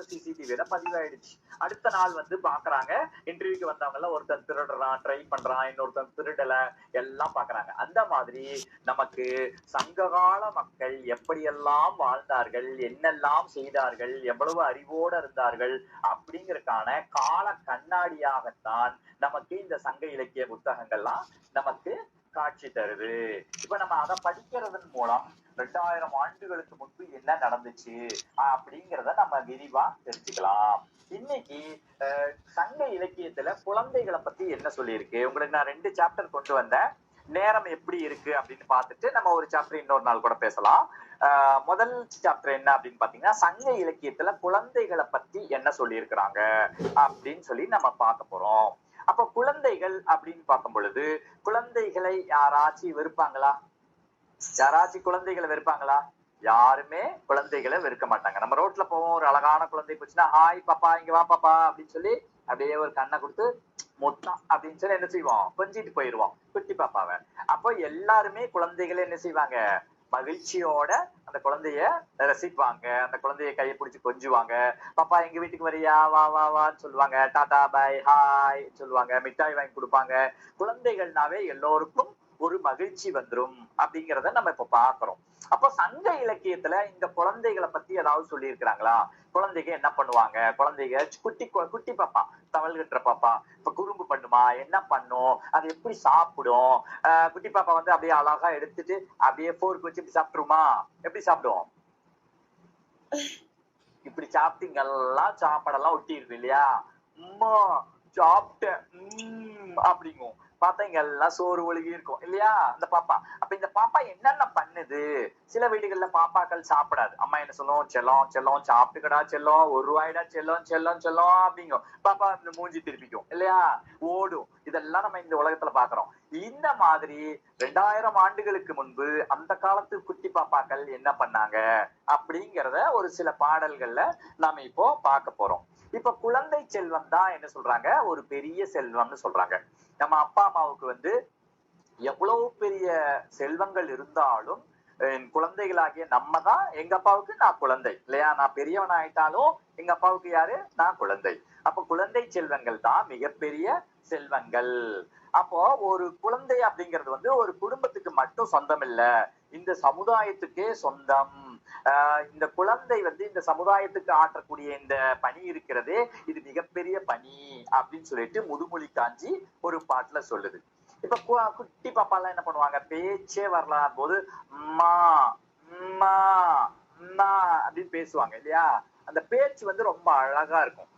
அந்த சிசிடிவில பதிவாயிடுச்சு. அடுத்த நாள் வந்து பாக்குறாங்க. இன்டர்வியூக்கு வந்தவங்க எல்லாம் ஒருத்தன் திருடுறான் ட்ரை பண்றான் இன்னொருத்தன் திருடல எல்லாம் பாக்குறாங்க. அந்த மாதிரி நமக்கு சங்ககால மக்கள் எப்படியெல்லாம் வாழ்ந்தார்கள் என்னெல்லாம் செய்தார்கள் எவ்வளவு அறிவோடு இருந்தார்கள் அப்படிங்கறதுக்கான கால கண்ணாடியாகத்தான் நமக்கு இந்த சங்க இலக்கிய புத்தகங்கள்லாம் நமக்கு காட்சி தருது. இப்ப நம்ம அதை படிக்கிறதன் மூலம் ரெண்டாயிரம் ஆண்டுகளுக்கு முன்பு என்ன நடந்துச்சு? அப்படிங்கிறத நம்ம விரிவா தெரிஞ்சுக்கலாம். இன்னைக்கு அஹ், சங்க இலக்கியத்துல குழந்தைகளை பத்தி என்ன சொல்லியிருக்கு? உங்களுக்கு நான் ரெண்டு சாப்டர் கொண்டு வந்தேன். நேரம் எப்படி இருக்கு அப்படின்னு பார்த்துட்டு நம்ம ஒரு சாப்டர் இன்னொரு நாள் கூட பேசலாம். ஆஹ் முதல் சாப்டர் என்ன அப்படின்னு பாத்தீங்கன்னா சங்க இலக்கியத்துல குழந்தைகளை பத்தி என்ன சொல்லியிருக்கிறாங்க அப்படின்னு சொல்லி நம்ம பார்க்க போறோம். அப்ப குழந்தைகள் அப்படின்னு பார்க்கும் பொழுது குழந்தைகளை யாராச்சும் வெறுப்பாங்களா? யாராச்சும் குழந்தைகளை வெறுப்பாங்களா? யாருமே குழந்தைகளை வெறுக்க மாட்டாங்க. நம்ம ரோட்ல போவோம் ஒரு அழகான குழந்தை போச்சுன்னா ஹாய் பாப்பா இங்க வா பாப்பா அப்படின்னு சொல்லி அப்படியே ஒரு கண்ணை கொடுத்து மொத்தம் அப்படின்னு சொல்லி என்ன செய்வோம்? கொஞ்சிட்டு போயிருவோம் குட்டி பாப்பாவை. அப்போ எல்லாருமே குழந்தைகளை என்ன செய்வாங்க? மகிழ்ச்சியோட அந்த குழந்தைய ரசிப்பாங்க. அந்த குழந்தைய கையை பிடிச்சி கொஞ்சுவாங்க. பாப்பா எங்க வீட்டுக்கு வரியா? வா வா வான்னு சொல்லுவாங்க. டாடா பாய் ஹாய் சொல்லுவாங்க. மிட்டாய் வாங்கி கொடுப்பாங்க. குழந்தைகள்னாவே எல்லோருக்கும் ஒரு மகிழ்ச்சி வந்துரும் அப்படிங்கிறத நம்ம இப்ப பாக்குறோம். அப்போ சங்க இலக்கியத்துல இந்த குழந்தைகளை பத்தி ஏதாவது சொல்லியிருக்கிறாங்களா? குழந்தைங்க என்ன பண்ணுவாங்க? குழந்தைங்க குட்டி கு- குட்டி பாப்பா தவள் கட்டுற பாப்பா இப்ப குறும்பு பண்ணுமா? என்ன பண்ணும்? அது எப்படி சாப்பிடும்? குட்டி பாப்பா வந்து அப்படியே அழகா எடுத்துட்டு அப்படியே போர்க்கு வச்சு இப்படி சாப்பிட்டுருமா? எப்படி சாப்பிடுவோம் இப்படி சாப்பிட்டீங்கெல்லாம் சாப்பாடெல்லாம் ஒட்டி இருக்கு இல்லையா? அம்மா சாப்பிட்டேன். உம் அப்படிங்கும். பார்த்தா இங்க எல்லாம் சோறு ஒழுகி இருக்கும். இல்லையா? அந்த பாப்பா. அப்ப இந்த பாப்பா என்னென்ன பண்ணுது? சில வீடுகள்ல பாப்பாக்கள் சாப்பிடாது. அம்மா என்ன சொல்லும்? செல்லம் செல்லம் சாப்பிட்டுக்கடா செல்லம். ஒரு ரூபாய்டா செல்லம் செல்லம் செல்லம் அப்படிங்கும். பாப்பா இந்த மூஞ்சி திருப்பிக்கும். இல்லையா? ஓடும். இதெல்லாம் நம்ம இந்த உலகத்துல பாக்குறோம். இந்த மாதிரி ரெண்டாயிரம் ஆண்டுகளுக்கு முன்பு அந்த காலத்து குட்டி பாப்பாக்கள் என்ன பண்ணாங்க? அப்படிங்கிறத ஒரு சில பாடல்கள்ல நாம இப்போ பார்க்க போறோம். இப்ப குழந்தை செல்வம் தான் என்ன சொல்றாங்க? ஒரு பெரிய செல்வம்னு சொல்றாங்க. நம்ம அப்பா அம்மாவுக்கு வந்து எவ்வளவு பெரிய செல்வங்கள் இருந்தாலும் என் குழந்தைகளாகிய நம்ம தான் எங்க அப்பாவுக்கு நான் குழந்தை. இல்லையா? நான் பெரியவன் ஆயிட்டாலும் எங்க அப்பாவுக்கு யாரு? நான் குழந்தை. அப்ப குழந்தை செல்வங்கள் தான் மிகப்பெரிய செல்வங்கள். அப்போ ஒரு குழந்தை அப்படிங்கிறது வந்து ஒரு குடும்பத்துக்கு மட்டும் சொந்தம் இல்ல இந்த சமுதாயத்துக்கே சொந்தம். இந்த குழந்தை வந்து இந்த சமுதாயத்துக்கு ஆற்றக்கூடிய இந்த பணி இருக்கிறது இது மிகப்பெரிய பணி அப்படின்னு சொல்லிட்டு முதுமொழி காஞ்சி ஒரு பாட்டுல சொல்லுது. இப்ப குட்டி பாப்பா எல்லாம் என்ன பண்ணுவாங்க? பேச்சே வரலாம் போது அம்மா அம்மா அம்மா அப்படின்னு பேசுவாங்க இல்லையா? அந்த பேச்சு வந்து ரொம்ப அழகா இருக்கும்.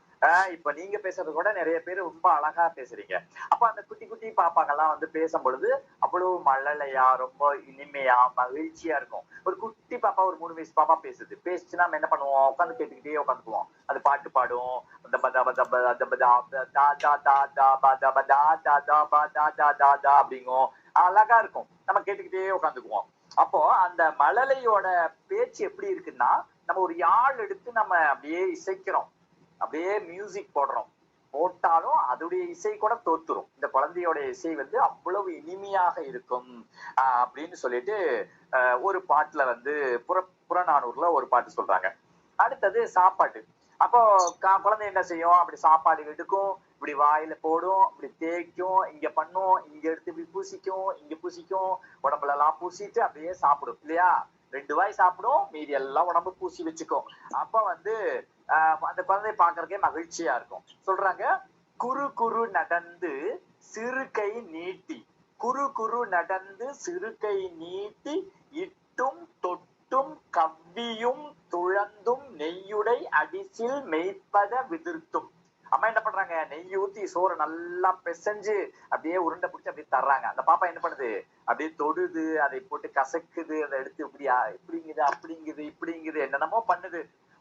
இப்ப நீங்க பேசுறது கூட நிறைய பேர் ரொம்ப அழகா பேசுறீங்க அப்ப அந்த குட்டி குட்டி பாப்பாங்கெல்லாம் வந்து பேசும் பொழுது அவ்வளவு மழலையா ரொம்ப இனிமையா மகிழ்ச்சியா இருக்கும் ஒரு குட்டி பாப்பா ஒரு மூணு வயசு பாப்பா பேசுது பேசுச்சுன்னா நம்ம என்ன பண்ணுவோம் உட்காந்து கேட்டுக்கிட்டே உட்காந்துக்குவோம் அது பாட்டு பாடும் அந்த பதா பதா தப தா தா தா தா தா பா பதா தா தா தா பா தா தா தா தா அப்படிங்கும் அழகா இருக்கும் நம்ம கேட்டுக்கிட்டே உட்காந்துக்குவோம் அப்போ அந்த மழலையோட பேச்சு எப்படி இருக்குன்னா நம்ம ஒரு யாழ் எடுத்து நம்ம அப்படியே இசைக்கிறோம் அப்படியே மியூசிக் போடுறோம். போட்டாலும் அதோடைய இசை கூட தோத்துரும். இந்த குழந்தையோட இசை வந்து அவ்வளவு இனிமையாக இருக்கும் அப்படின்னு சொல்லிட்டு ஒரு பாட்டுல வந்து புற புறநானூர்ல ஒரு பாட்டு சொல்றாங்க. அடுத்தது சாப்பாடு அப்போ கா குழந்தை என்ன செய்யும்? அப்படி சாப்பாடு எடுக்கும் இப்படி வாயில போடும் இப்படி தேய்க்கும் இங்க பண்ணும் இங்க எடுத்து இப்படி பூசிக்கும் இங்க பூசிக்கும் உடம்புல எல்லாம் பூசிட்டு அப்படியே சாப்பிடும். இல்லையா? ரெண்டு வாய் சாப்பிடும் மீதி எல்லாம் உடம்பு பூசி வச்சுக்கும். அப்ப வந்து அந்த குழந்தைய பாக்குறதுக்கே மகிழ்ச்சியா இருக்கும். சொல்றாங்க குறு குறு நடந்து சிறு கை நீட்டி. குறு குறு நடந்து சிறு கை நீட்டி இட்டும் தொட்டும் கவ்வியும் துழந்தும் நெய்யுடை அடிசில் மெய்ப்பத விதிர்த்தும். அம்மா என்ன பண்றாங்க? நெய் ஊத்தி சோறு நல்லா பிசைஞ்சு அப்படியே உருண்டை பிடிச்சி அப்படியே தர்றாங்க. அந்த பாப்பா என்ன பண்ணுது? அப்படியே தொடுது அதை போட்டு கசக்குது அதை எடுத்து இப்படியா இப்படிங்குது அப்படிங்குது இப்படிங்குது என்னென்னமோ பண்ணுது.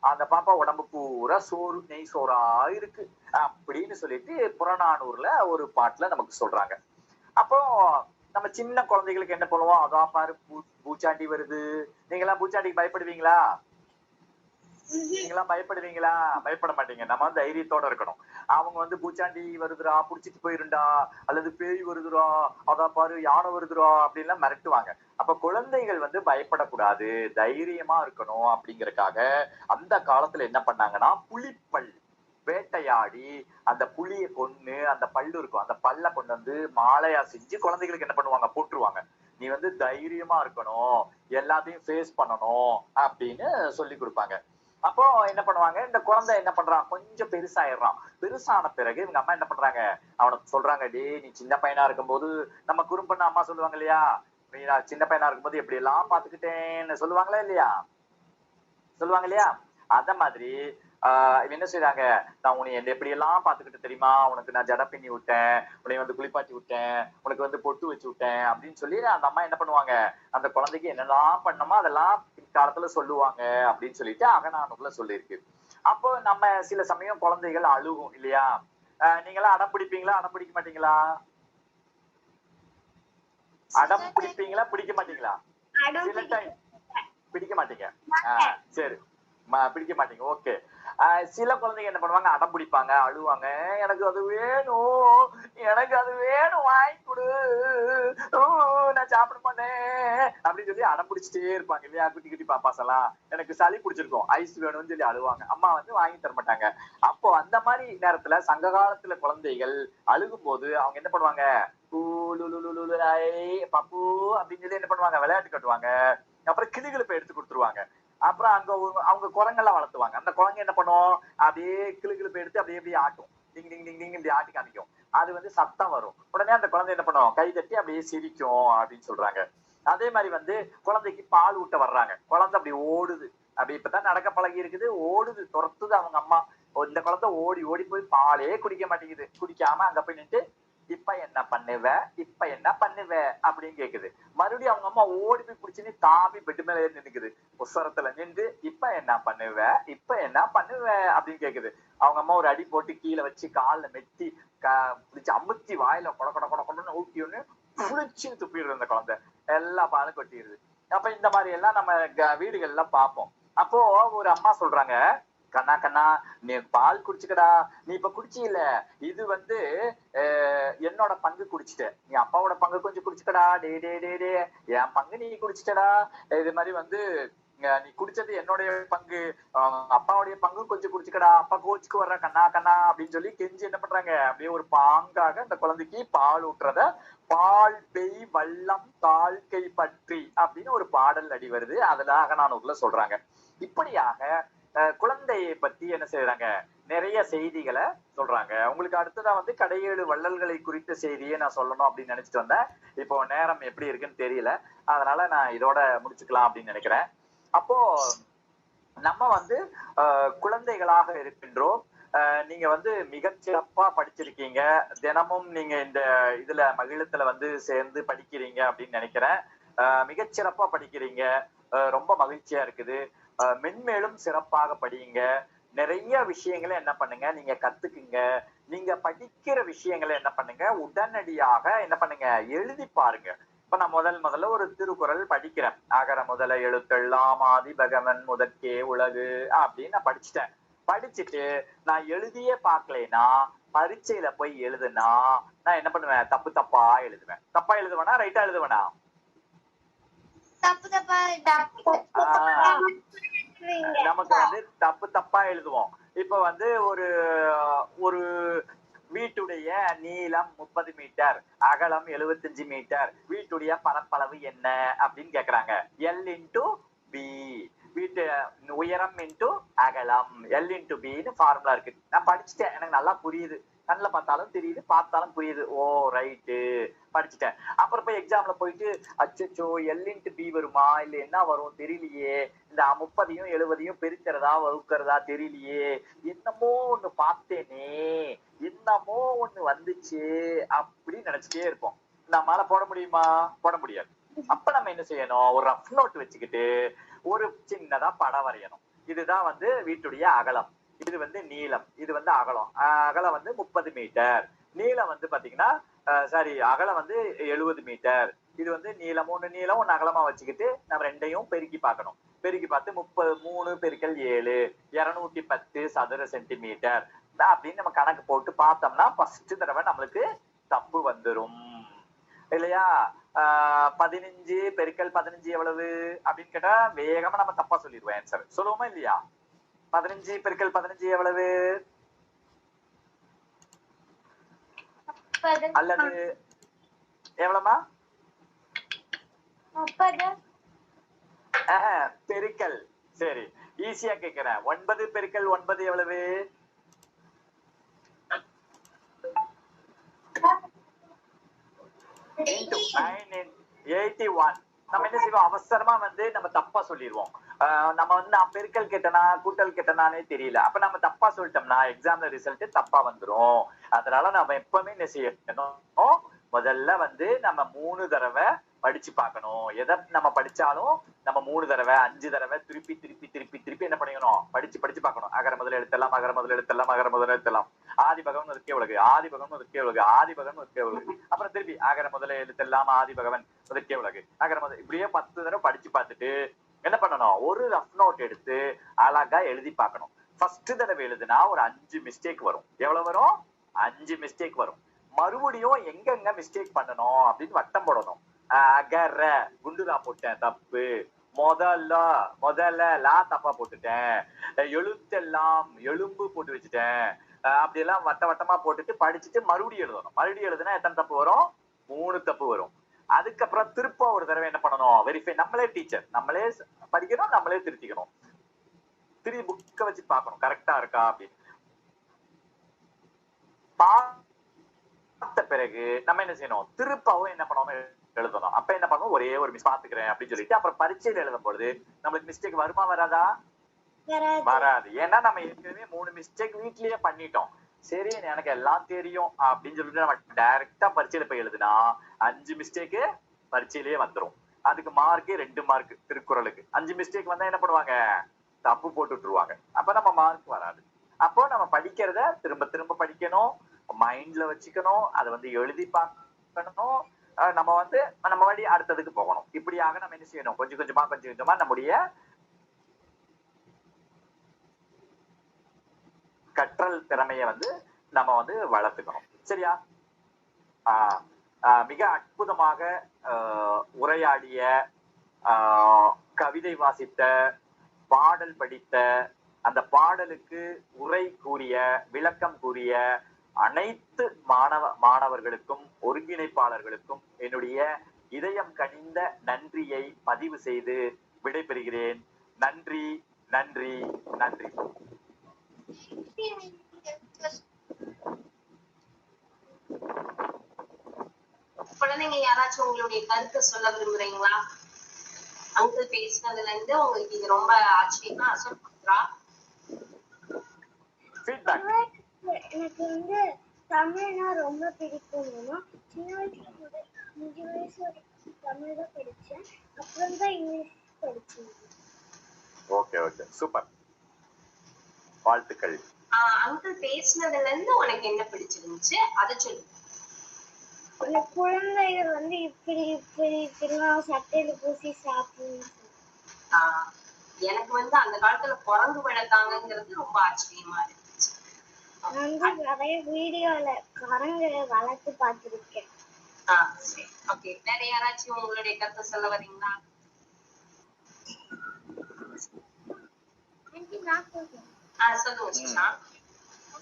அந்த பாப்பா உடம்பு பூரா சோறு நெய் சோறா இருக்கு. அப்படின்னு சொல்லிட்டு புறநானூர்ல ஒரு பாட்டுல நமக்கு சொல்றாங்க. அப்போ நம்ம சின்ன குழந்தைகளுக்கு என்ன பண்ணுவோம்? அதான் பாரு பூ பூச்சாண்டி வருது. நீங்க எல்லாம் பூச்சாண்டிக்கு பயப்படுவீங்களா? நீங்களாம் பயப்படுவீங்களா? பயப்பட மாட்டீங்க. நம்ம தைரியத்தோட இருக்கணும். அவங்க வந்து பூச்சாண்டி வருதுடா புடிச்சிட்டு போயிருண்டா அல்லது பேய் வருதுரா அதான் பாரு யானை வருதுடா அப்படின்லாம் மிரட்டுவாங்க. அப்ப குழந்தைகள் வந்து பயப்படக்கூடாது. தைரியமா இருக்கணும் அப்படிங்கறக்காக அந்த காலத்துல என்ன பண்ணாங்கன்னா புலிப்பல் வேட்டையாடி அந்த புலியை கொன்னு அந்த பல்லு இருக்கும். அந்த பல்ல கொண்டு வந்து மாலையா செஞ்சு குழந்தைகளுக்கு என்ன பண்ணுவாங்க? போட்டுருவாங்க. நீ வந்து தைரியமா இருக்கணும். எல்லாத்தையும் ஃபேஸ் பண்ணணும் அப்படின்னு சொல்லி கொடுப்பாங்க. அப்போ என்ன பண்ணுவாங்க? இந்த குழந்தை என்ன பண்றான்? கொஞ்சம் பெருசாயிடுறான். பெருசான பிறகு இவங்க அம்மா என்ன பண்றாங்க? அவனுக்கு சொல்றாங்க டே நீ சின்ன பையனா இருக்கும்போது நம்ம குறும்பண்ண அம்மா சொல்லுவாங்க இல்லையா? நீ நான் சின்ன பையனா இருக்கும்போது எப்படி எல்லாம் பாத்துக்கிட்டேன்னு சொல்லுவாங்களா இல்லையா? சொல்லுவாங்க இல்லையா? அத மாதிரி இவன் என்ன செய்றாங்க? நான் உன்னை எப்படி எல்லாம் பாத்துக்கிட்டு தெரியுமா? உனக்கு நான் ஜட பின்னி விட்டேன். உன்னை வந்து குளிப்பாட்டி விட்டேன். உனக்கு வந்து பொட்டு வச்சு விட்டேன் அப்படின்னு சொல்லி அந்த அம்மா என்ன பண்ணுவாங்க? அந்த குழந்தைக்கு என்னெல்லாம் பண்ணணுமோ அதெல்லாம் பிற்காலத்துல சொல்லுவாங்க அப்படின்னு சொல்லிட்டு அகநானூர்ல சொல்லியிருக்கு. அப்போ நம்ம சில சமயம் குழந்தைகள் அழுகும் இல்லையா? நீங்களாம் அடம் பிடிப்பீங்களா? அடம் பிடிக்க மாட்டீங்களா? அடம் பிடிப்பீங்களா? பிடிக்க மாட்டீங்களா? சில டைம் பிடிக்க மாட்டீங்க. ஆஹ் சரி. பிடிக்க மாட்டீங்க. ஓகே சில குழந்தைங்க என்ன பண்ணுவாங்க? அடம் பிடிப்பாங்க அழுவாங்க. எனக்கு அது வேணும். எனக்கு அது வேணும். வாங்கி கொடு. நான் சாப்பிட மாட்டேன். அப்படின்னு சொல்லி அடம் பிடிச்சிட்டே இருப்பாங்க இல்லையா? குட்டி குட்டி பாப்பாஸ் எல்லாம் எனக்கு சளி பிடிச்சிருக்கும். ஐஸ் வேணும்னு சொல்லி அழுவாங்க. அம்மா வந்து வாங்கி தர மாட்டாங்க. அப்போ அந்த மாதிரி நேரத்துல சங்க காலத்துல குழந்தைகள் அழுகும் போது அவங்க என்ன பண்ணுவாங்க? பப்பு அப்படின்னு சொல்லி என்ன பண்ணுவாங்க? விளையாட்டு கட்டுவாங்க. அப்புறம் கிளிகிழப்பை எடுத்து கொடுத்துருவாங்க. அப்புறம் அங்க அவங்க குரங்கெல்லாம் வளர்த்துவாங்க. அந்த குரங்கு என்ன பண்ணுவோம் அப்படியே கிளு கிளுப்பு எடுத்து அப்படியே அப்படியே ஆட்டும். டிங் டிங் டிங் டிங் இப்படி ஆட்டி காமிக்கும். அது வந்து சத்தம் வரும். உடனே அந்த குழந்தை என்ன பண்ணுவோம் கை தட்டி அப்படியே சிரிக்கும் அப்படின்னு சொல்றாங்க. அதே மாதிரி வந்து குழந்தைக்கு பால் ஊட்ட வர்றாங்க. குழந்தை அப்படி ஓடுது. அப்படி இப்பதான் நடக்க பழகி இருக்குது. ஓடுது துரத்துது அவங்க அம்மா. இந்த குழந்தை ஓடி ஓடி போய் பாலே குடிக்க மாட்டேங்குது. குடிக்காம அங்க போய் நின்று இப்ப என்ன பண்ணுவ? இப்ப என்ன பண்ணுவ? அப்படின்னு கேக்குது. மறுபடியும் அவங்க அம்மா ஓடி போய் பிடிச்சுன்னு தாவி பெட்டு மேல ஏறி நின்னுக்குது. உசரத்துல நின்று இப்ப என்ன பண்ணுவ? இப்ப என்ன பண்ணுவ? அப்படின்னு கேக்குது. அவங்க அம்மா ஒரு அடி போட்டு கீழே வச்சு காலில் மெத்தி பிடிச்சி அமுத்தி வாயில கொட கொட கொட கொடன்னு ஊட்டி ஒண்ணு புளிச்சுன்னு துப்பிடுது அந்த குழந்தை. எல்லா பாலும் கொட்டிடுது. அப்ப இந்த மாதிரி எல்லாம் நம்ம க- பார்ப்போம். அப்போ ஒரு அம்மா சொல்றாங்க கண்ணா கண்ணா நீ பால் குடிச்சுக்கடா. நீ இப்ப குடிச்சியில இது வந்து அஹ், என்னோட பங்கு குடிச்சிட்ட. நீ அப்பாவோட பங்கு கொஞ்சம் குடிச்சுக்கடா. டே டே டே டே. என் பங்கு நீ குடிச்சிட்டடா. இது மாதிரி வந்து நீ குடிச்சது என்னுடைய பங்கு. அஹ், அப்பாவுடைய பங்கு கொஞ்சம் குடிச்சுக்கடா. அப்பா கோச்சுக்கு வர்ற கண்ணா கண்ணா அப்படின்னு சொல்லி கெஞ்சி என்ன பண்றாங்க? அப்படியே ஒரு பாங்காக அந்த குழந்தைக்கு பால் ஊட்டுறத பால் பெய் வல்லம் தாழ்கை பற்றி அப்படின்னு ஒரு பாடல் அடி வருது. அதுல அகநானூர்ல சொல்றாங்க. இப்படியாக குழந்தையை பத்தி என்ன செய்யறாங்க நிறைய செய்திகளை சொல்றாங்க. உங்களுக்கு அடுத்ததா வந்து கடையேழு வள்ளல்களை குறித்த செய்தியை நான் சொல்லணும் அப்படின்னு நினைச்சிட்டு வந்தேன். இப்போ நேரம் எப்படி இருக்குன்னு தெரியல. அதனால நான் இதோட முடிச்சுக்கலாம் அப்படின்னு நினைக்கிறேன். அப்போ நம்ம வந்து குழந்தைகளாக இருக்கின்றோம். அஹ், நீங்க வந்து மிக சிறப்பா படிச்சிருக்கீங்க. தினமும் நீங்க இந்த இதுல மகிழத்துல வந்து சேர்ந்து படிக்கிறீங்க அப்படின்னு நினைக்கிறேன். மிகச்சிறப்பா சிறப்பா படிக்கிறீங்க. அஹ், ரொம்ப மகிழ்ச்சியா இருக்குது. மென்மேலும் சிறப்பாக படியுங்க. நிறைய விஷயங்களை என்ன பண்ணுங்க? நீங்க கத்துக்குங்க. நீங்க படிக்கிற விஷயங்களை என்ன பண்ணுங்க? உடனடியாக என்ன பண்ணுங்க? எழுதி பாருங்க. இப்ப நான் முதல் முதல்ல ஒரு திருக்குறள் படிக்கிறேன். அகர முதல எழுத்தெல்லாம் ஆதி பகவன் முதற்கே உலகு அப்படின்னு நான் படிச்சுட்டேன். படிச்சுட்டு நான் எழுதியே பார்க்கலைன்னா பரீட்சையில போய் எழுதுனா நான் என்ன பண்ணுவேன்? தப்பு தப்பா எழுதுவேன். தப்பா எழுதுவேனா ரைட்டா எழுதுவேனா? நமக்கு வந்து தப்பு தப்பா எழுதுவோம். இப்ப வந்து ஒரு ஒரு வீட்டுடைய நீளம் முப்பது மீட்டர் அகலம் 75 மீட்டர் வீட்டுடைய பரப்பளவு என்ன அப்படின்னு கேக்குறாங்க. எல் இன்டு பி வீட்டு உயரம் இன்டு அகலம். எல் இன்டு பின்னு ஃபார்முலா இருக்கு. நான் படிச்சுட்டேன். எனக்கு நல்லா புரியுது. கண்ணில் பார்த்தாலும் தெரியுது பார்த்தாலும் புரியுது. ஓ ரைட்டு படிச்சுட்டேன். அப்புறம் போய் எக்ஸாம்ல போயிட்டு அச்சச்சோ எல்இன்ட்டு பி வருமா இல்ல என்ன வரும் தெரியலையே. இந்த முப்பதையும் எழுபதையும் பெருக்கிறதா வகுக்கிறதா தெரியலையே. என்னமோ ஒண்ணு பார்த்தேனே. என்னமோ ஒண்ணு வந்துச்சு அப்படின்னு நினைச்சிட்டே இருப்போம். நம்மளால போட முடியுமா? போட முடியாது. அப்ப நம்ம என்ன செய்யணும்? ஒரு ரஃப் நோட் வச்சுக்கிட்டு ஒரு சின்னதா படம் வரையணும். இதுதான் வந்து வீட்டுடைய அகலம். இது வந்து நீளம் இது வந்து அகலம். அகலம் வந்து முப்பது மீட்டர். நீளம் வந்து பாத்தீங்கன்னா சாரி அகலம் வந்து எழுபது மீட்டர். இது வந்து நீளம் ஒண்ணு நீளம் ஒண்ணு அகலமா வச்சுக்கிட்டு நம்ம ரெண்டையும் பெருக்கி பார்க்கணும். பெருக்கி பார்த்து முப்பது மூணு பெருக்கல் ஏழு இருநூத்தி பத்து சதுர சென்டிமீட்டர். அப்படின்னு நம்ம கணக்கு போட்டு பார்த்தோம்னா ஃபர்ஸ்ட் தடவை நம்மளுக்கு தப்பு வந்துரும். இல்லையா? ஆஹ் பதினஞ்சு பெருக்கல் பதினஞ்சு எவ்வளவு? அப்படின்னு கேட்டா வேகமா நம்ம தப்பா சொல்லிடுவோம் ஆன்சர் சொல்லுவோமா இல்லையா? பதினஞ்சு பெருக்கல் பதினஞ்சு எவ்வளவு? அல்லது எவ்வளவுமா பெருக்கல். சரி ஈஸியா கேக்குறேன். ஒன்பது பெருக்கல் ஒன்பது எவ்வளவு? எயிட்டி. ஒன் நம்ம என்ன செய்வோம்? அவசரமா வந்து நம்ம தப்பா சொல்லிடுவோம். நம்ம வந்து நான் பெருக்கல் கேட்டனா கூட்டல் கேட்டனானே தெரியல. அப்ப நம்ம தப்பா சொல்லிட்டோம்னா எக்ஸாம்ல ரிசல்ட் தப்பா வந்துரும். அதனால நம்ம எப்பவுமே என்ன செய்யணும்? முதல்ல வந்து நம்ம மூணு தடவை படிச்சு பார்க்கணும். எதை நம்ம படிச்சாலும் நம்ம மூணு தடவை அஞ்சு தடவை திருப்பி திருப்பி திருப்பி திருப்பி என்ன பண்ணிக்கணும்? படிச்சு படிச்சு பார்க்கணும். அகர முதல்ல எடுத்தலாம் அகர முதல்ல எடுத்தலாம் அகர முதல்ல எடுத்தலாம் ஆதி பகவன் இருக்கே உலகு. ஆதி பகவன் இருக்கே உலகு. ஆதி பகவன் இருக்கே உலகு. அப்புறம் திருப்பி அகர முதல்ல எழுத்தெல்லாம் ஆதி பகவன் இருக்கே உலகு. அகர முதல் இப்படியே பத்து தடவை படிச்சு பார்த்துட்டு என்ன பண்ணணும்? ஒரு ரஃப் நோட் எடுத்து அழகா எழுதி பார்க்கணும். ஃபர்ஸ்ட் தடவை எழுதுனா ஒரு அஞ்சு மிஸ்டேக் வரும். எவ்வளவு வரும்? அஞ்சு மிஸ்டேக் வரும். மறுபடியும் எங்கெங்க மிஸ்டேக் பண்ணணும் அப்படின்னு வட்டம் போடணும். அகர குண்டுதா போட்டேன் தப்பு. முதல்ல முதல்ல லா தப்பா போட்டுட்டேன். எழுத்தெல்லாம் எலும்பு போட்டு வச்சுட்டேன். அப்படி அப்படியெல்லாம் வட்ட வட்டமா போட்டுட்டு படிச்சுட்டு மறுபடியும் எழுதணும். மறுபடியும் எழுதுனா எத்தனை தப்பு வரும்? மூணு தப்பு வரும். அதுக்கப்புறம் திருப்ப ஒரு தடவை என்ன பண்ணணும்? வெரிஃபை நம்மளே டீச்சர் நம்மளே படிக்கணும் நம்மளே திருத்திக்கணும். திருப்பி புக்கை வச்சு பார்க்கணும். கரெக்டா இருக்கா அப்படின்னு. பார்த்த பிறகு நம்ம என்ன செய்யணும்? திருப்பவும் என்ன பண்ணணும் எழுதணும். அப்ப என்ன பண்ணுவோம்? ஒரே ஒரு மிஸ் பாத்துக்கிறேன் அப்படின்னு சொல்லிட்டு அப்புறம் பரீட்சையில எழுதும் பொழுது நம்மளுக்கு மிஸ்டேக் வருமா வராதா? வராது. வராது. ஏன்னா நம்ம ஏற்கனவே மூணு மிஸ்டேக் வீட்லயே பண்ணிட்டோம். சரி எனக்கு எல்லாம் தெரியும் அப்படின்னு சொல்லிட்டு நம்ம டைரக்டா பரீட்சையில போய் எழுதுனா அஞ்சு மிஸ்டேக்கு பரீட்சையிலேயே வந்துரும். அதுக்கு மார்க்கே ரெண்டு மார்க் திருக்குறளுக்கு. அஞ்சு மிஸ்டேக் வந்தா என்ன பண்ணுவாங்க? தப்பு போட்டு விட்டுருவாங்க. அப்ப நம்ம மார்க் வராது. அப்போ நம்ம படிக்கிறத திரும்ப திரும்ப படிக்கணும். மைண்ட்ல வச்சுக்கணும். அதை வந்து எழுதி பார்க்கணும். நம்ம வந்து நம்ம வழி அடுத்ததுக்கு போகணும். இப்படியாக நம்ம என்ன செய்யணும்? கொஞ்சம் கொஞ்சமா கொஞ்சம் கொஞ்சமா நம்முடைய கற்றல் திறமைய வந்து நம்ம வந்து வளர்த்துக்கணும். சரியா? ஆஹ் மிக அற்புதமாக ஆஹ் உரையாடிய ஆஹ் கவிதை வாசித்த பாடல் படித்த அந்த பாடலுக்கு உரை கூறிய விளக்கம் கூறிய அனைத்து மாணவ மாணவர்களுக்கும் ஒருங்கிணைப்பாளர்களுக்கும் என்னுடைய இதயம் கனிந்த நன்றியை பதிவு செய்து விடைபெறுகிறேன். நன்றி நன்றி நன்றி. குழந்தைங்க யாராச்சும் உங்களுடைய கருத்தை சொல்ல விரும்புறீங்களா? அங்கிள் பேசினதுல இருந்து உங்களுக்கு இது ரொம்ப ஆச்சரியமா அசல் பண்றா ஃபீட்பேக் எனக்கு வந்து தமிழ்னா ரொம்ப பிடிக்கும் சின்ன வயசுல முதல் அஞ்சு வயசு வரைக்கும் தமிழ் தான் படிச்சேன். அப்புறம் தான் இங்கிலீஷ் படிச்சேன். ஓகே ஓகே சூப்பர் வாழ்த்துக்கள். அங்கிள் பேசினதுல இருந்து உனக்கு என்ன பிடிச்சிருந்துச்சு? அதை சொல்லு. அந்த குழந்தைகள் வந்து இப்படி இப்படி இப்படிலாம் சட்டையில பூசி சாப்பிடணும் எனக்கு வந்து அந்த காலத்துல குரங்கு வளர்த்தாங்கிறது ரொம்ப ஆச்சரியமா இருந்துச்சு. வந்து நிறைய வீடியோல கரங்களை வளர்த்து பார்த்திருக்கேன். ஓகே வேற யாராச்சும் உங்களுடைய கருத்தை சொல்ல வரீங்களா?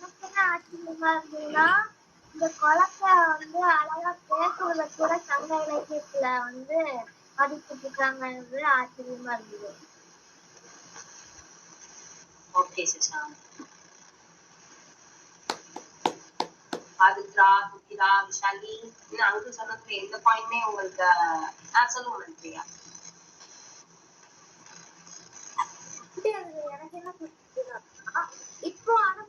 சொல்லுங்க ஆச்சரியமா இருந்ததுன்னா இந்த குளத்தை வந்து அழகா பேசுறதுல கூட சங்க இலக்கியத்துல வந்து படிச்சுட்டு இருக்காங்கிறது ஆச்சரியமா இருந்தது. ஓகே சுஷா ஆதித்ரா ருத்திரா விஷாலி அங்கு சொன்னதுல எந்த பாயிண்ட்மே உங்களுக்கு ஆஹ் சொல்லுங்க நன்றியா எனக்கு என்ன இப்போ அடம்பிடிக்கிற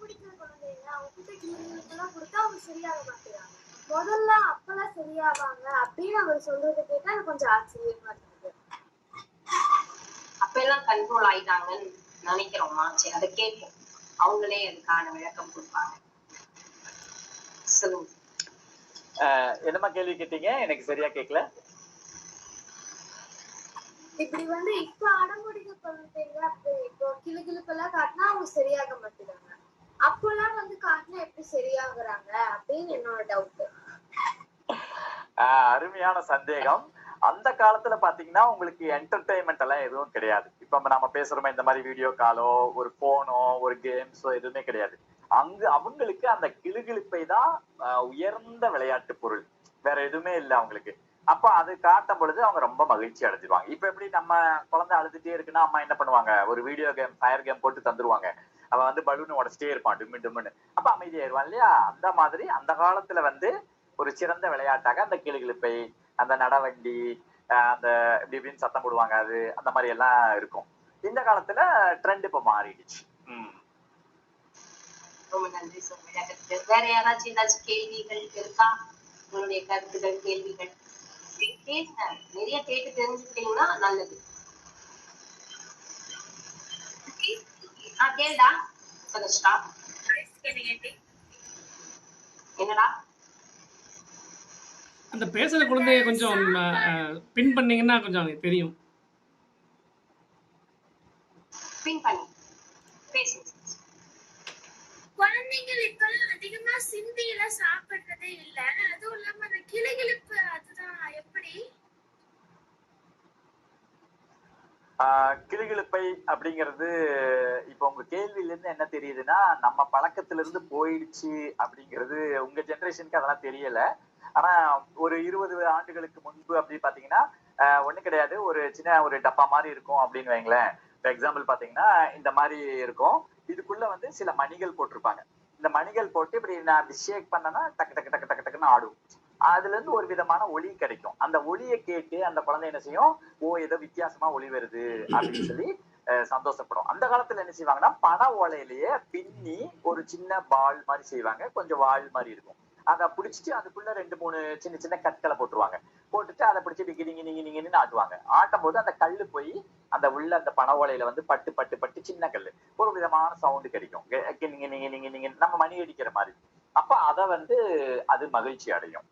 குழந்தைங்க அவங்க கிட்ட கிளினிக்கெல்லாம் கொடுத்தா அவங்க சரியாக மாட்டேங்கிறாங்க முதல்ல அப்பெல்லாம் சரியாவாங்க அப்படின்னு அவர் சொல்றதை கேட்டா எனக்கு கொஞ்சம் ஆச்சரியமா இருந்தது. அப்ப எல்லாம் கண்ட்ரோல் ஆயிட்டாங்கன்னு நினைக்கிறோமா? சரி அதை கேட்போம். அவங்களே அதுக்கான விளக்கம் கொடுப்பாங்க. சொல்லுங்க. அஹ் என்னம்மா கேள்வி கேட்டீங்க? எனக்கு சரியா கேட்கல. இப்படி வந்து இப்ப அடம்பிடிக்க குழந்தைங்க அப்படி இப்போ கிளுகிளுப்பெல்லாம் காட்டினா அவங்க சரியாக மாட்டேங்கிறாங்க அப்பெல்லாம் வந்து காட்டினா எப்படி சரியாகுறாங்க அப்படின்னு என்னோட டவுட் ஆஹ் அருமையான சந்தேகம். அந்த காலத்துல பாத்தீங்கன்னா உங்களுக்கு என்டர்டைன்மெண்ட் எல்லாம் எதுவும் கிடையாது. இப்ப நம்ம பேசுறோமே இந்த மாதிரி வீடியோ காலோ ஒரு போனோ ஒரு கேம்ஸோ எதுவுமே கிடையாது. அங்கு அவங்களுக்கு அந்த கிளுகிளுப்பை தான் ஆஹ் உயர்ந்த விளையாட்டு பொருள். வேற எதுவுமே இல்லை அவங்களுக்கு. அப்ப அது காட்டும் பொழுது அவங்க ரொம்ப மகிழ்ச்சி அடைஞ்சிருவாங்க. இப்ப எப்படி நம்ம குழந்தை அழுதுட்டே இருக்குன்னா அம்மா என்ன பண்ணுவாங்க? ஒரு வீடியோ கேம் ஃபயர் கேம் போட்டு தந்துருவாங்க. அவன் வந்து பலூன் உடச்சிட்டே இருப்பான். டிம்மு டிம்முன்னு. அப்ப அமைதியாயிருவான் இல்லையா? அந்த மாதிரி அந்த காலத்துல வந்து ஒரு சிறந்த விளையாட்டாக அந்த கிளுகிளுப்பை அந்த நடவண்டி அந்த இப்படி இப்படின்னு சத்தம் போடுவாங்க அது அந்த மாதிரி எல்லாம் இருக்கும். இந்த காலத்துல ட்ரெண்ட் இப்ப மாறிடுச்சு. உம் ரொம்ப நன்றி சார் வேற யாராச்சும் ஏதாச்சும் கேள்விகள் இருக்கா? உங்களுடைய கருத்துகள் கேள்விகள். நிறைய கேட்டு தெரிஞ்சுக்கிட்டீங்கன்னா நல்லது. கேளுடா சதஷ்டா என்னடா? அந்த பேசுகிற குழந்தைய கொஞ்சம் பின் பண்ணீங்கன்னா கொஞ்சம் தெரியும். பின் பண்ணி. பேசுங்க குழந்தைகள் இப்பெல்லாம் அதிகமா சிந்தியில சாப்பிடுறதே இல்ல. அதுவும் இல்லாம அந்த கிளுகிளுப்பு அதுதான் எப்படி? ஆஹ் அப்படிங்கிறது இப்ப உங்க கேள்வியில இருந்து என்ன தெரியுதுன்னா நம்ம பழக்கத்துல இருந்து போயிடுச்சு அப்படிங்கிறது உங்க ஜெனரேஷனுக்கு அதெல்லாம் தெரியல. ஆனா ஒரு இருபது ஆண்டுகளுக்கு முன்பு அப்படி பாத்தீங்கன்னா ஒண்ணு கிடையாது. ஒரு சின்ன ஒரு டப்பா மாதிரி இருக்கும் அப்படின்னு வைங்களேன். எக்ஸாம்பிள் பாத்தீங்கன்னா இந்த மாதிரி இருக்கும். இதுக்குள்ள வந்து சில மணிகள் போட்டிருப்பாங்க. இந்த மணிகள் போட்டு இப்படி நான் அப்படி ஷேக் பண்ணனா டக்கு டக்கு டக்கு டக்கு டக்குன்னு ஆடும். அதுல இருந்து ஒரு விதமான ஒளி கிடைக்கும். அந்த ஒளியை கேட்டு அந்த குழந்தை என்ன செய்யும்? ஓ ஏதோ வித்தியாசமா ஒளி வருது அப்படின்னு சொல்லி சந்தோஷப்படும். அந்த காலத்துல என்ன செய்வாங்கன்னா பனை ஓலையிலேயே பின்னி ஒரு சின்ன பால் மாதிரி செய்வாங்க. கொஞ்சம் வாழ் மாதிரி இருக்கும். அதை பிடிச்சிட்டு அதுக்குள்ள ரெண்டு மூணு சின்ன சின்ன கற்களை போட்டுருவாங்க. போட்டுட்டு அதை பிடிச்சி கிடிங்கி நீங்க நீங்கன்னு ஆட்டுவாங்க. ஆட்டும் போது அந்த கல்லு போய் அந்த உள்ள அந்த பனை ஓலையில வந்து பட்டு பட்டு பட்டு சின்ன கல் ஒரு விதமான சவுண்டு கிடைக்கும். நீங்க நீங்க நீங்க நீங்க நம்ம மணி அடிக்கிற மாதிரி. அப்ப அதை வந்து அது மகிழ்ச்சி அடையும்.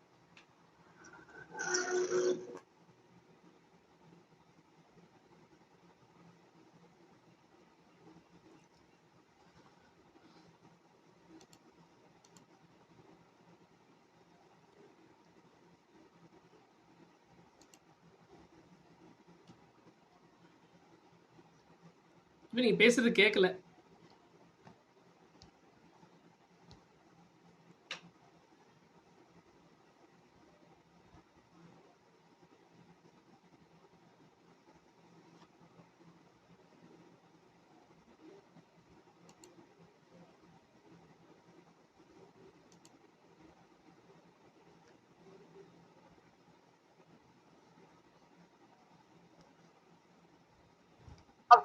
நீங்க பேசுறது கேட்கல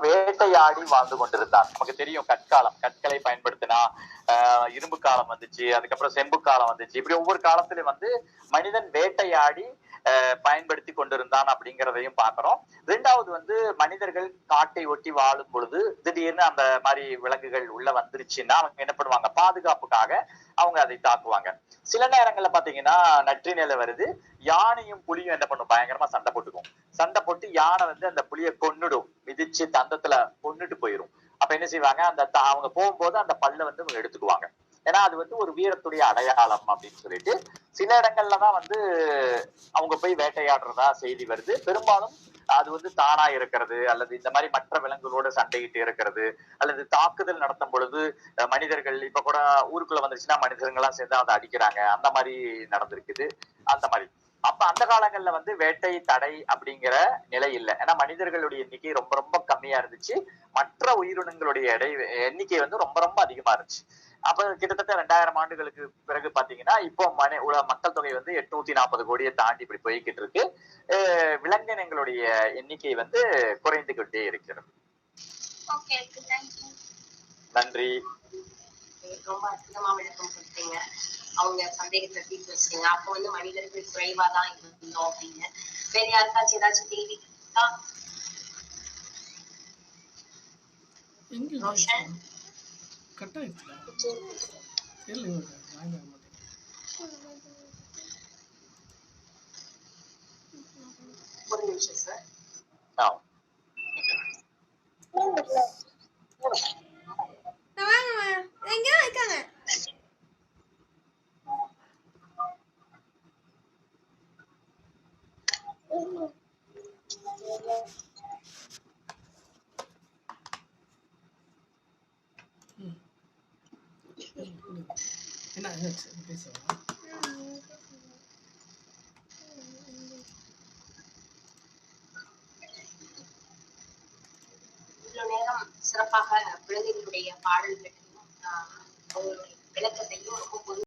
வேட்டையாடி வாழ்ந்து கொண்டிருந்தான். நமக்கு தெரியும் கற்காலம். கற்களை பயன்படுத்தினா ஆஹ் இரும்பு காலம் வந்துச்சு அதுக்கப்புறம் செம்பு காலம் வந்துச்சு. இப்படி ஒவ்வொரு காலத்திலயும் வந்து மனிதன் வேட்டையாடி பயன்படுத்தி கொண்டிருந்தான் அப்படிங்கிறதையும் பாக்குறோம் ரெண்டாவது வந்து மனிதர்கள் காட்டை ஒட்டி வாழும் பொழுது திடீர்னு அந்த மாதிரி விலங்குகள் உள்ள வந்துருச்சுன்னா அவங்க என்ன பண்ணுவாங்க? பாதுகாப்புக்காக அவங்க அதை தாக்குவாங்க. சில நேரங்கள்ல பாத்தீங்கன்னா நற்றி நிலை வருது யானையும் புலியும் என்ன பண்ணும்? பயங்கரமா சண்டை போட்டுக்கும். சண்டை போட்டு யானை வந்து அந்த புளிய கொன்னுடும். மிதிச்சு தந்தத்துல கொன்னுட்டு போயிரும். அப்ப என்ன செய்வாங்க? அந்த அவங்க போகும்போது அந்த பல்ல வந்து இவங்க எடுத்துக்குவாங்க. ஏன்னா அது வந்து ஒரு வீரத்துடைய அடையாளம் அப்படின்னு சொல்லிட்டு சில இடங்கள்ல தான் வந்து அவங்க போய் வேட்டையாடுறதா செய்தி வருது. பெரும்பாலும் அது வந்து தானா இருக்கிறது அல்லது இந்த மாதிரி மற்ற விலங்குகளோட சண்டையிட்டு இருக்கிறது அல்லது தாக்குதல் நடத்தும் பொழுது மனிதர்கள் இப்ப கூட ஊருக்குள்ள வந்துருச்சுன்னா மனிதர்கள்லாம் சேர்ந்து அதை அடிக்கிறாங்க. அந்த மாதிரி நடந்திருக்குது. அந்த மாதிரி. அப்ப அந்த காலங்கள்ல வந்து வேட்டை தடை அப்படிங்கிற நிலை இல்லை. ஏன்னா மனிதர்களுடைய எண்ணிக்கை ரொம்ப ரொம்ப கம்மியா இருந்துச்சு. மற்ற உயிரினங்களுடைய எடை எண்ணிக்கை வந்து ரொம்ப ரொம்ப அதிகமா இருந்துச்சு. அப்ப கிட்டத்தட்ட ரெண்டாயிரம் ஆண்டுகளுக்கு பிறகு பாத்தீங்கன்னா இப்போ மனி உல மக்கள் தொகை வந்து எட்நூத்தி நாற்பது கோடியை தாண்டி இப்படி போய்கிட்டு இருக்கு. விலங்கினங்களுடைய எண்ணிக்கை வந்து குறைந்துகிட்டே இருக்கிறது. நன்றி. ரொம்ப அற்புதமா விளக்கம் கொடுத்தீங்க. அவங்க சந்தேகத்தை தீர்த்து வச்சீங்க அப்போ வந்து மனிதர்கள் குறைவா தான் இருந்தோம் அப்படின்னு. வேற யாருக்காச்சும் ஏதாச்சும் கேள்வி ஒரு நிமிஷம். சார் பேசவா இவ்வளவு நேரம் சிறப்பாக குழந்தைகளுடைய பாடல்கள் பற்றியும் அவங்களுடைய விளக்கத்தையும் ரொம்ப பொது